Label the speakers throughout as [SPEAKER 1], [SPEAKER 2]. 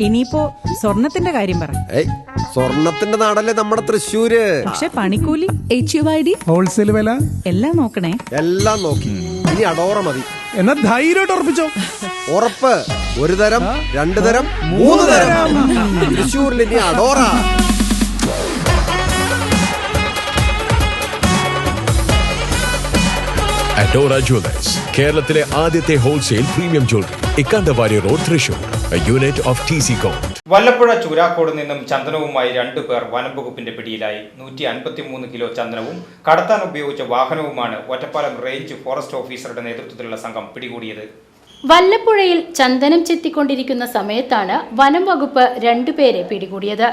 [SPEAKER 1] ഇനിയിപ്പോ സ്വർണത്തിന്റെ കാര്യം പറ.
[SPEAKER 2] സ്വർണത്തിന്റെ നാടല്ലേ നമ്മുടെ തൃശ്ശൂര്?
[SPEAKER 1] പക്ഷെ പണിക്കൂലി.
[SPEAKER 3] H U I D
[SPEAKER 4] wholesale വില?
[SPEAKER 1] എല്ലാം നോക്കണേ.
[SPEAKER 2] എല്ലാം നോക്കി. ഇനി അടോറ മതി.
[SPEAKER 4] എന്നാ ധൈര്യമായിട്ട് ഉറപ്പിച്ചോ?
[SPEAKER 2] ഉറപ്പ്. ഒരു തരം രണ്ടു തരം മൂന്ന് തരം. തൃശ്ശൂരിൽ ഇനി അടോറ.
[SPEAKER 5] അഡോറ ജ്വല്ലേഴ്സ് കേരളത്തിലെ ആദ്യത്തെ wholesale premium jewellery Ikkandawari road Thrissur unit unit of
[SPEAKER 6] Vallappuzha Choorakkode നിന്നും ചന്ദനവുമായി രണ്ടു പേർ വനംവകുപ്പിന്റെ പിടിയിലായി. നൂറ്റി അൻപത്തിമൂന്ന് കിലോ ചന്ദനവും കടത്താൻ ഉപയോഗിച്ച വാഹനവുമാണ് ഒറ്റപ്പാലം റേഞ്ച് ഫോറസ്റ്റ് ഓഫീസറുടെ നേതൃത്വത്തിലുള്ള സംഘം പിടികൂടിയത്.
[SPEAKER 7] വല്ലപ്പുഴയിൽ ചന്ദനം ചെത്തിക്കൊണ്ടിരിക്കുന്ന സമയത്താണ് വനം വകുപ്പ് രണ്ടുപേരെ പിടികൂടിയത്.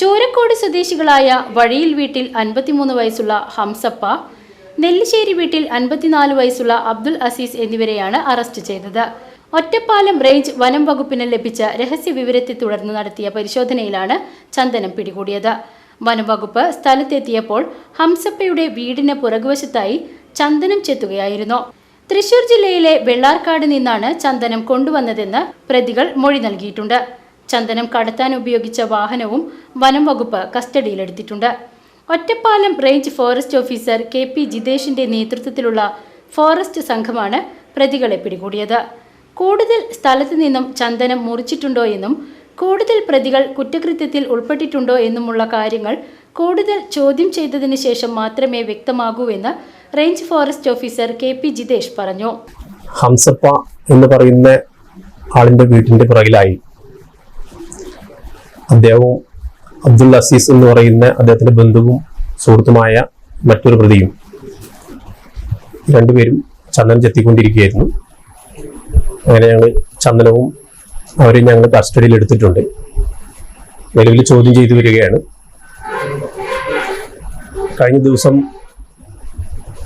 [SPEAKER 7] ചൂരക്കോട് സ്വദേശികളായ വഴിയിൽ വീട്ടിൽ അൻപത്തിമൂന്ന് വയസ്സുള്ള ഹംസപ്പ നെല്ലിശ്ശേരി വീട്ടിൽ അൻപത്തിനാല് വയസ്സുള്ള അബ്ദുൽ അസീസ് എന്നിവരെയാണ് അറസ്റ്റ് ചെയ്തത്. ഒറ്റപ്പാലം റേഞ്ച് വനം വകുപ്പിന് ലഭിച്ച രഹസ്യ വിവരത്തെ തുടർന്ന് നടത്തിയ പരിശോധനയിലാണ് ചന്ദനം പിടികൂടിയത്. വനം വകുപ്പ് സ്ഥലത്തെത്തിയപ്പോൾ ഹംസപ്പയുടെ വീടിന് പുറകുവശത്തായി ചന്ദനം ചെത്തുകയായിരുന്നു. തൃശൂർ ജില്ലയിലെ വെള്ളാർക്കാട് നിന്നാണ് ചന്ദനം കൊണ്ടുവന്നതെന്ന് പ്രതികൾ മൊഴി നൽകിയിട്ടുണ്ട്. ചന്ദനം കടത്താൻ ഉപയോഗിച്ച വാഹനവും വനം വകുപ്പ് കസ്റ്റഡിയിലെടുത്തിട്ടുണ്ട്. Ottapalam range forest officer K P ജിതേഷിന്റെ നേതൃത്വത്തിലുള്ള ഫോറസ്റ്റ് സംഘമാണ് പ്രതികളെ പിടികൂടിയത്. കൂടുതൽ സ്ഥലത്തു നിന്നും ചന്ദനം മുറിച്ചിട്ടുണ്ടോ എന്നും കൂടുതൽ പ്രതികൾ കുറ്റകൃത്യത്തിൽ ഉൾപ്പെട്ടിട്ടുണ്ടോ എന്നുമുള്ള കാര്യങ്ങൾ കൂടുതൽ ചോദ്യം ചെയ്തതിന് ശേഷം മാത്രമേ വ്യക്തമാകൂ എന്ന് range forest officer K P Jithesh പറഞ്ഞു.
[SPEAKER 8] ഹംസപ്പ എന്ന് പറയുന്ന ആളിന്റെ വീട്ടിന്റെ പുറകിലായി അദ്ദേഹവും അബ്ദുൽ അസീസ് എന്ന് പറയുന്ന അദ്ദേഹത്തിന്റെ ബന്ധുവും സുഹൃത്തുമായ മറ്റൊരു പ്രതിയും രണ്ടുപേരും ചന്ദനം ചെത്തിക്കൊണ്ടിരിക്കുകയായിരുന്നു. അങ്ങനെ ഞങ്ങൾ ചന്ദനവും അവരെ ഞങ്ങൾ കസ്റ്റഡിയിൽ എടുത്തിട്ടുണ്ട്. നിലവിൽ ചോദ്യം ചെയ്തു വരികയാണ്. കഴിഞ്ഞ ദിവസം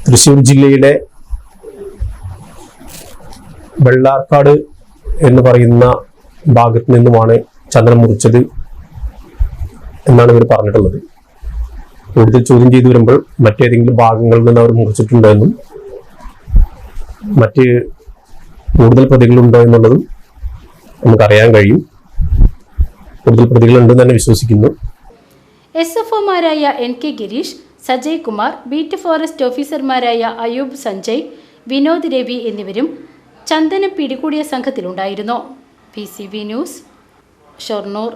[SPEAKER 8] തൃശ്ശൂർ ജില്ലയിലെ വെള്ളാർക്കാട് എന്ന് പറയുന്ന ഭാഗത്ത് നിന്നുമാണ് ചന്ദനം മുറിച്ചത് എന്നാണ് ഇവർ പറഞ്ഞിട്ടുള്ളത്. കൂടുതൽ ചോദ്യം ചെയ്തു വരുമ്പോൾ മറ്റേതെങ്കിലും ഭാഗങ്ങളിൽ നിന്ന് അവർ മുറിച്ചിട്ടുണ്ടോ എന്നും മറ്റ് കൂടുതൽ പ്രതികളുണ്ടോ എന്നുള്ളതും നമുക്കറിയാൻ കഴിയും. കൂടുതൽ പ്രതികളുണ്ടെന്ന് തന്നെ വിശ്വസിക്കുന്നു.
[SPEAKER 7] S F ഒമാരായ N K Girish Sajay Kumar beat forest ഓഫീസർമാരായ അയൂബ് സഞ്ജയ് വിനോദ് രവി എന്നിവരും ചന്ദനം പിടികൂടിയ സംഘത്തിലുണ്ടായിരുന്നു. P C B news Shoranur.